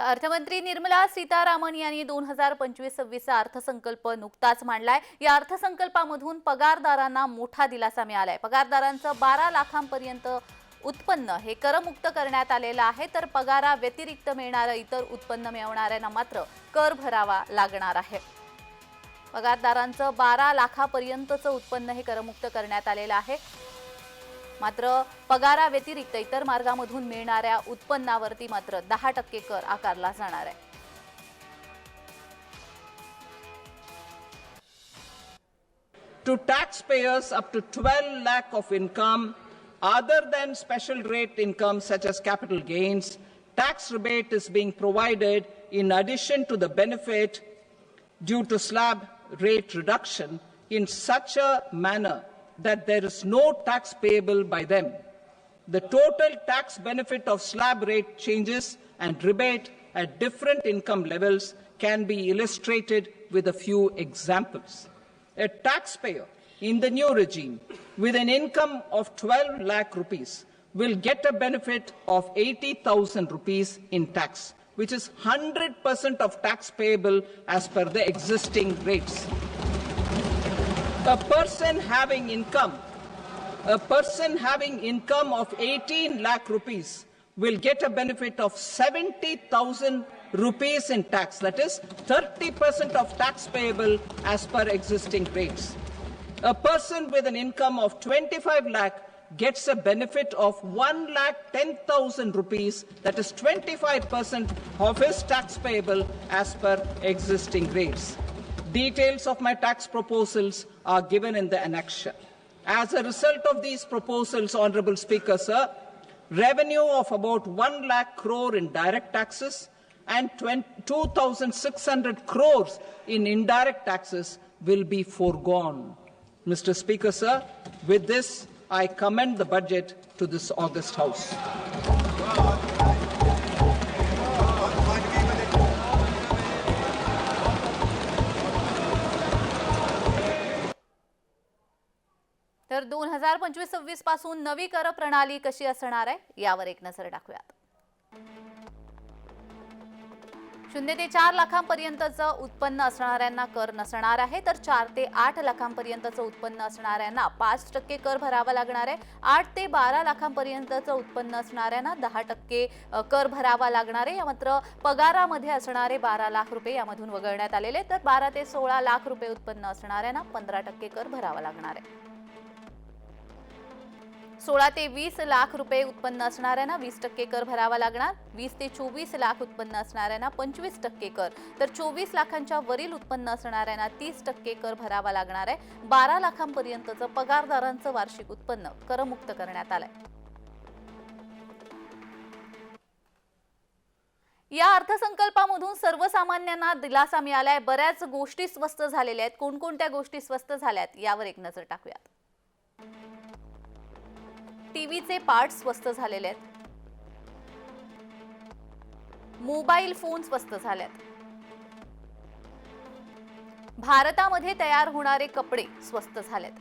अर्थमंत्री निर्मला सीतारामन यांनी दोन हजार पंचवीस सव्वीसचा अर्थसंकल्प नुकताच मांडलाय. या अर्थसंकल्पामधून पगारदारांना मोठा दिलासा मिळालाय. पगारदारांचं बारा लाखांपर्यंत उत्पन्न हे करमुक्त करण्यात आलेलं आहे तर पगारा व्यतिरिक्त मिळणारं इतर उत्पन्न मिळवणाऱ्यांना मात्र कर भरावा लागणार आहे. पगारदारांचं बारा लाखापर्यंतचं उत्पन्न हे करमुक्त करण्यात आलेलं आहे. मात्र पगारा व्यतिरिक्त इतर मार्गामधून मिळणाऱ्या उत्पन्नावरती मात्र दहा टक्के कर आकारला जाणार आहे to taxpayers up to 12 lakh of income other than special rate income such as capital gains tax rebate is being provided in addition to the benefit due to slab rate reduction in such a manner that there is no tax payable by them the total tax benefit of slab rate changes and rebate at different income levels can be illustrated with a few examples. A taxpayer in the new regime with an income of 12 lakh rupees will get a benefit of 80,000 rupees in tax, which is 100% of tax payable as per the existing rates. A person having income a person having income of 18 lakh rupees will get a benefit of 70,000 rupees in tax. That is 30% of tax payable as per existing rates. A person with an income of 25 lakh gets a benefit of 1 lakh 10,000 rupees. That is 25% of his tax payable as per existing rates. Details of my tax proposals are given in the annexure. As a result of these proposals, Honorable Speaker, sir, revenue of about 1 lakh crore in direct taxes and 2,600 crores in indirect taxes will be foregone. Mr. Speaker, sir, with this, I commend the budget to this August House. तर दोन हजार पंचवीस सव्वीसपासून नवी कर प्रणाली कशी असणार आहे यावर एक नजर टाकूयात. शून्य ते चार लाखांपर्यंतचं उत्पन्न असणाऱ्यांना कर नसणार आहे तर चार ते आठ लाखांपर्यंतचं उत्पन्न असणाऱ्यांना पाच टक्के कर भरावा लागणार आहे आठ ते बारा लाखांपर्यंतचं उत्पन्न असणाऱ्यांना दहा टक्के कर भरावा लागणार आहे या मात्र पगारामध्ये असणारे बारा लाख रुपये यामधून वगळण्यात आलेले तर बारा ते सोळा लाख रुपये उत्पन्न असणाऱ्यांना पंधरा टक्के कर भरावा लागणार आहे. सोळा ते वीस लाख रुपये उत्पन्न असणाऱ्यांना वीस टक्के कर भरावा लागणार. वीस ते चोवीस लाख उत्पन्न असणाऱ्यांना पंचवीस टक्के कर. तर चोवीस लाखांच्या वरील उत्पन्न असणाऱ्यांना तीस टक्के कर भरावा लागणार आहे. बारा लाखांपर्यंतचं पगारदारांचं वार्षिक उत्पन्न करमुक्त करण्यात आलंय. या अर्थसंकल्पामधून सर्वसामान्यांना दिलासा मिळालाय. बऱ्याच गोष्टी स्वस्त झालेल्या आहेत. कोणकोणत्या गोष्टी स्वस्त झाल्यात यावर एक नजर टाकूयात. टीव्हीचे पार्ट स्वस्त झालेले आहेत. मोबाईल फोन स्वस्त झालेत भारतामध्ये तयार होणारे कपडे स्वस्त झालेत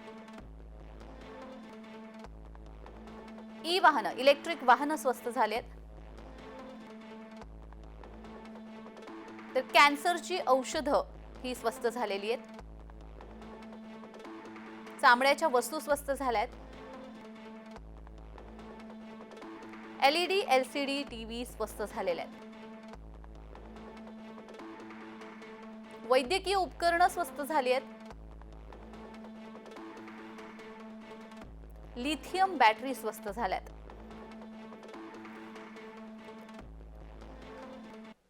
ई वाहनं इलेक्ट्रिक वाहनं स्वस्त झालेत तर कॅन्सरची औषधं ही स्वस्त झालेली आहेत. चामड्याच्या वस्तू स्वस्त झाल्या आहेत. एलईडी टी व्ही स्वस्त झालेल्या आहेत. वैद्यकीय उपकरणं स्वस्त झाली आहेत. लिथियम बॅटरी स्वस्त झाल्यात.